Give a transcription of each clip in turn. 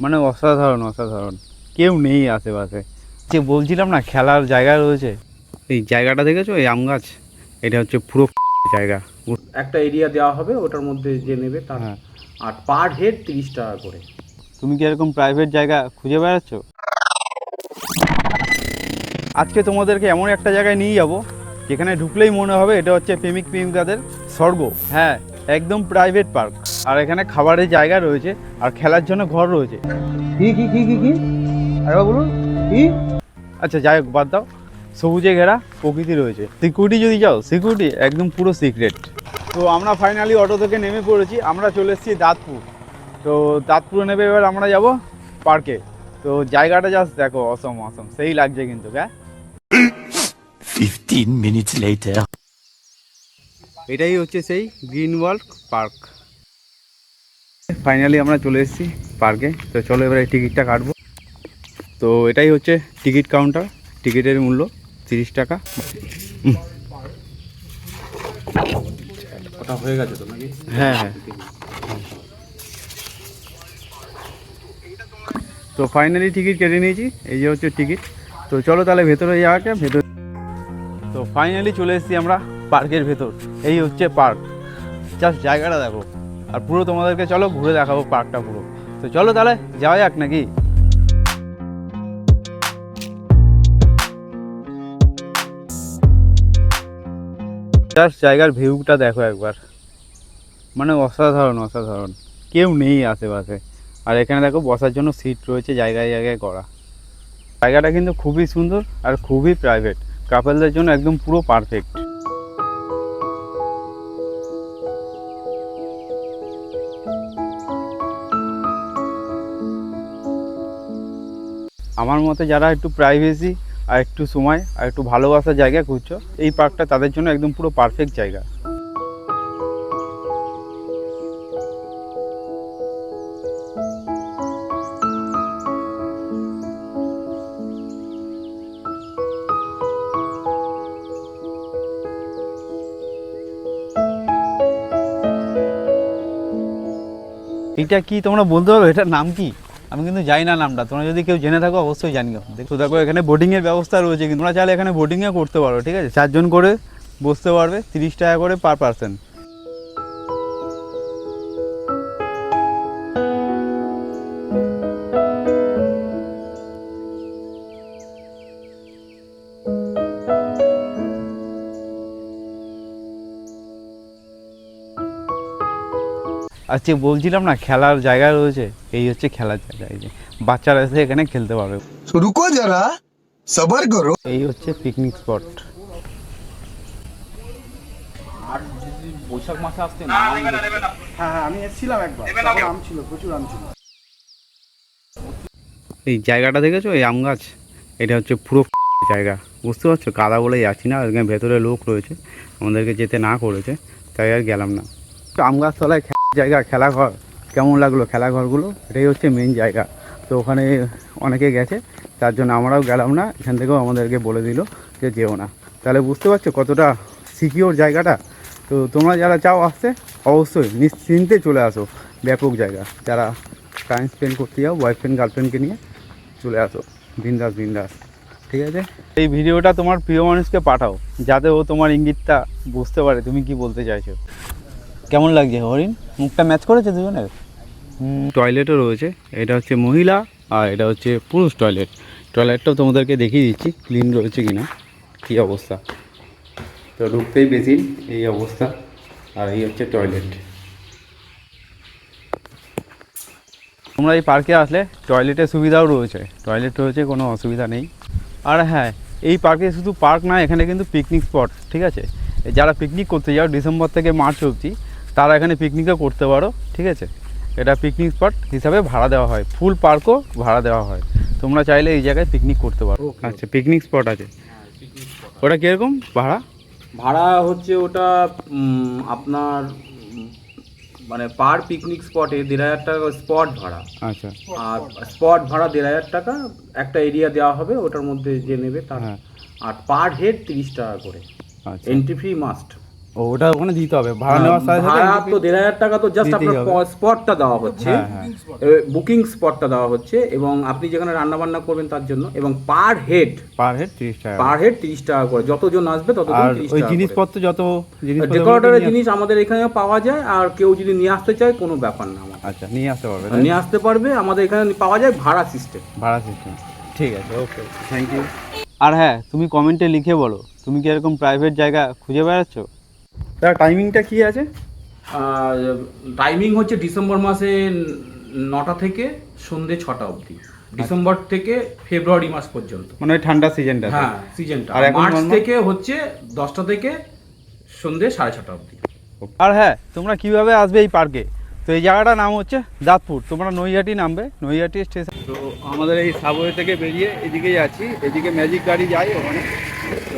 মানে অসাধারণ অসাধারণ। কেউ নেই আশেপাশে। যে বলছিলাম না খেলার জায়গা রয়েছে। এই জায়গাটা দেখেছ? এই আম গাছ। এটা হচ্ছে পুরো জায়গা। একটা এরিয়া দেওয়া হবে ওটার মধ্যে যে নেবে তার হ্যাঁ। আর পার হেড তিরিশ টাকা করে। তুমি কি এরকম প্রাইভেট জায়গা খুঁজে বেড়াচ্ছ? আজকে তোমাদেরকে এমন একটা জায়গায় নিয়ে যাব যেখানে ঢুকলেই মনে হবে এটা হচ্ছে প্রেমিক প্রেমিকাদের স্বর্গ। হ্যাঁ একদম প্রাইভেট পার্ক আর এখানে খাবারের জায়গা রয়েছে আর খেলার জন্য ঘর রয়েছে। কি কি কি কি কি? আরেকবার বলুন কি? আচ্ছা যাই হোক বাদ দাও। সবুজে ঘেরা প্রকৃতি রয়েছে। সিকিউরিটি যদি যাও সিকিউরিটি একদম পুরো সিক্রেট। তো আমরা ফাইনালি অটো থেকে নেমে পড়েছি। আমরা চলে এসেছি দাঁতপুর। তো দাঁতপুরে নেবে এবার আমরা যাব পার্কে। তো জায়গাটা জাস্ট দেখো অসম অসম সেই লাগছে কিন্তু হ্যাঁ? 15 minutes later. এটাই হচ্ছে সেই গ্রিন ওয়ার্ল্ড পার্ক। ফাইনালি আমরা চলে এসেছি পার্কে তো চলো এবারে টিকিটটা কাটবো। তো এটাই হচ্ছে টিকিট কাউন্টার টিকিটের মূল্য তিরিশ টাকা। হয়ে গেছে তো নাকি? হ্যাঁ হ্যাঁ। তো ফাইনালি টিকিট কেটে নিয়েছি। এই যে হচ্ছে টিকিট তো চলো তাহলে ভেতরে যাওয়াকে যাক ভেতর তো ফাইনালি চলে এসেছি আমরা পার্কের ভেতর। এই হচ্ছে পার্ক জাস্ট জায়গাটা দেখো। আর পুরো তোমাদেরকে চলো ঘুরে দেখাবো পার্কটা পুরো। তো চলো তাহলে, যাওয়া যাক নাকি? জাস্ট জায়গার ভিউটা দেখো একবার। মানে অসাধারণ অসাধারণ। কেউ নেই আশেপাশে। আর এখানে দেখো, বসার জন্য সিট রয়েছে, জায়গায় জায়গায় করা জায়গাটা কিন্তু খুবই সুন্দর আর খুবই প্রাইভেট কাপলদের জন্য একদম পুরো পারফেক্ট আমার মতে যারা একটু প্রাইভেসি আর একটু সময় আর একটু ভালোবাসার জায়গা খুঁজছো, এই পার্কটা তাদের জন্য একদম পুরো পারফেক্ট জায়গা। এটা কি তোমরা বলতে পারবে? এটার নাম কি? আমি কিন্তু জানি না নামটা। তোমরা যদি কেউ জেনে থাকো, অবশ্যই জানিও দেখো দেখো, এখানে বোটিংয়ের ব্যবস্থা রয়েছে কিন্তু তোমরা চাইলে এখানে বোটিংও করতে পারো, ঠিক আছে? চারজন করে বসতে পারবে, তিরিশ টাকা করে পার পার্সন আচ্ছা বলছিলাম না খেলার জায়গা রয়েছে এই হচ্ছে খেলার জায়গা এই যে বাচ্চারা এসে এখানে খেলতে পারবে। রুকো যারা সবার করো। এই হচ্ছে পিকনিক স্পট বৈশাখ মাসে আসতে না হ্যাঁ, হ্যাঁ আমি এসেছিলাম একবার আম ছিল প্রচুর আম ছিল। এই জায়গাটা দেখেছ এই আম গাছ? এটা হচ্ছে পুরো জায়গা বুঝতে পারছ? কাদা বলে যাচ্ছি না এখানে ভেতরে লোক রয়েছে আমাদেরকে যেতে না করেছে তাই আর গেলাম না। আম গাছতলায় জায়গা, খেলাঘর। কেমন লাগল খেলাঘরগুলো? এটাই হচ্ছে মেন জায়গা। তো ওখানে অনেকে গেছে, তার জন্য আমরাও গেলাম না, এখান থেকেও আমাদেরকে বলে দিল যে যেও না। তাহলে বুঝতে পারছ কতটা সিকিওর জায়গাটা? তো তোমরা যারা চাও আসতে, অবশ্যই নিশ্চিন্তে চলে আসো। ব্যাপক জায়গা। যারা টাইম স্পেন্ড করতে যাও বয়ফ্রেন্ড গার্লফ্রেন্ডকে নিয়ে চলে আসো। বিন্দাস বিন্দাস। ঠিক আছে? এই ভিডিওটা তোমার প্রিয় মানুষকে পাঠাও, যাতে ও তোমার ইঙ্গিতটা বুঝতে পারে। তুমি কি বলতে চাইছো? কেমন লাগছে হরিণ? মুখটা ম্যাচ করেছে দুজনের? টয়লেটও রয়েছে। এটা হচ্ছে মহিলা আর এটা হচ্ছে পুরুষ টয়লেট টয়লেটটাও তোমাদেরকে দেখিয়ে দিচ্ছি ক্লিন রয়েছে কিনা। কী অবস্থা? তো ঢুকতেই বেশি এই অবস্থা, আর এই হচ্ছে টয়লেট তোমরা এই পার্কে আসলে টয়লেটের সুবিধাও রয়েছে। টয়লেট রয়েছে, কোনো অসুবিধা নেই। আর হ্যাঁ এই পার্কে শুধু পার্ক না, এখানে কিন্তু পিকনিক স্পট ঠিক আছে? যারা পিকনিক করতে যাও ডিসেম্বর থেকে মার্চ অবধি তারা এখানে পিকনিকও করতে পারো ঠিক আছে? এটা পিকনিক স্পট হিসাবে ভাড়া দেওয়া হয় ফুল পার্কও ভাড়া দেওয়া হয়। তোমরা চাইলে এই জায়গায় পিকনিক করতে পারো। আচ্ছা পিকনিক স্পট আছে। ওটা কীরকম ভাড়া? ভাড়া হচ্ছে ওটা আপনার মানে পার পিকনিক স্পটে দেড় হাজার টাকা স্পট ভাড়া। আচ্ছা। আর স্পট ভাড়া দেড় হাজার টাকা একটা এরিয়া দেওয়া হবে ওটার মধ্যে যে নেবে তার হ্যাঁ। আর পার হেড তিরিশ টাকা করে। আচ্ছা। এন্ট্রি ফি মাস্ট ও ওটা ওখানে দিতে হবে। ভাড়া নেওয়ার সাথে ভাড়া তো দেড় হাজার টাকা তো জাস্ট আপনার স্পটটা দেওয়া হচ্ছে। হ্যাঁ, হ্যাঁ। বুকিং স্পটটা দেওয়া হচ্ছে এবং আপনি যেখানে রান্না বান্না করবেন তার জন্য এবং পার হেড পার হেড তিরিশ টাকা পার হেড তিরিশ টাকা করে। যতজন আসবে ততজন তিরিশ ওই জিনিসপত্র যত জিনিসপত্র ডেকোরেটরের জিনিস আমাদের এখানে পাওয়া যায় আর কেউ যদি নিয়ে আসতে চায় কোনো ব্যাপার না আমার আচ্ছা নিয়ে আসতে পারবে নিয়ে আসতে পারবে আমাদের এখানে পাওয়া যায় ভাড়া সিস্টেম ভাড়া সিস্টেম ঠিক আছে ওকে থ্যাংক ইউ আর হ্যাঁ তুমি কমেন্টে লিখে বলো তুমি কি এরকম প্রাইভেট জায়গা খুঁজে বেড়াচ্ছ? তার টাইমিংটা কি আছে? টাইমিং হচ্ছে ডিসেম্বর মাসে নটা থেকে সন্ধে ছটা অবধি। ডিসেম্বর থেকে ফেব্রুয়ারি মাস পর্যন্ত। মানে ঠান্ডা সিজনটা হ্যাঁ সিজনটা আর মার্চ থেকে হচ্ছে দশটা থেকে সন্ধে সাড়ে ছটা অবধি। আর হ্যাঁ তোমরা কীভাবে আসবে এই পার্কে তো এই জায়গাটার নাম হচ্ছে দাঁতপুর তোমরা নৈহাটি নামবে নৈহাটি স্টেশন তো আমাদের এই সাবওয়ে থেকে বেরিয়ে এদিকে যাচ্ছি এদিকে ম্যাজিক গাড়ি যায় ওখানে।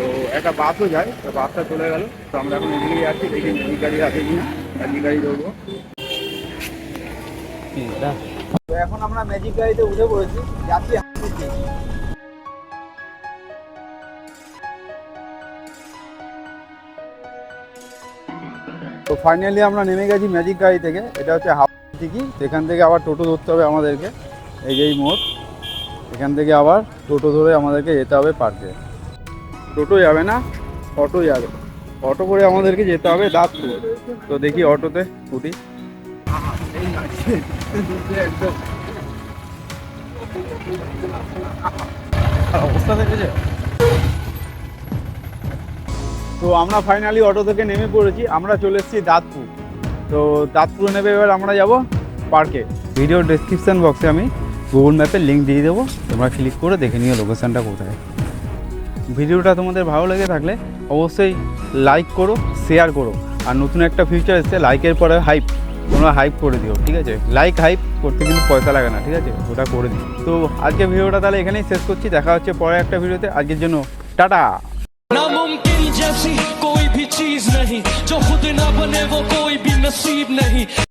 তো একটা বাসও যায়, তো বাসটা চলে গেল। তো আমরা এখন এদিকে যাচ্ছি দেখি ম্যাজিক গাড়ি আছে কিনা ম্যাজিক গাড়ি ধরবো। তো এখন আমরা ম্যাজিক গাড়িতে উঠে পড়েছি, যাচ্ছি তো ফাইনালি আমরা নেমে গেছি ম্যাজিক গাড়ি থেকে, এটা হচ্ছে হাওড়া থেকে সেখান থেকে আবার টোটো ধরতে হবে আমাদেরকে, এই যে এই মোড়। এখান থেকে আবার টোটো ধরে আমাদেরকে যেতে হবে পার্কে টোটো যাবে না, অটো যাবে। অটো করে আমাদেরকে যেতে হবে দাঁতপুর। তো দেখি অটোতে উঠি অবস্থা দেখেছে? তো আমরা ফাইনালি অটো থেকে নেমে পড়েছি। আমরা চলে এসেছি দাঁতপুর। তো দাঁতপুর নেবে এবার আমরা যাব পার্কে ভিডিও ডেসক্রিপশন বক্সে আমি গুগল ম্যাপের লিঙ্ক দিয়ে দেবো। তোমরা ক্লিক করে দেখে নিও লোকেশানটা কোথায়। ভিডিওটা তোমাদের ভালো লেগে থাকলে অবশ্যই লাইক করো শেয়ার করো আর নতুন একটা ফিউচার এসছে লাইকের পরে হাইপ তোমরা হাইপ করে দিও ঠিক আছে লাইক হাইপ করতে কিন্তু পয়সা লাগে না ঠিক আছে ওটা করে দিও তো আজকে ভিডিওটা তাহলে এখানেই শেষ করছি দেখা হচ্ছে পরে একটা ভিডিওতে আজকের জন্য টাটা नामुमकिन जैसी कोई भी चीज नहीं जो खुद ना बने वो कोई भी नसीब नहीं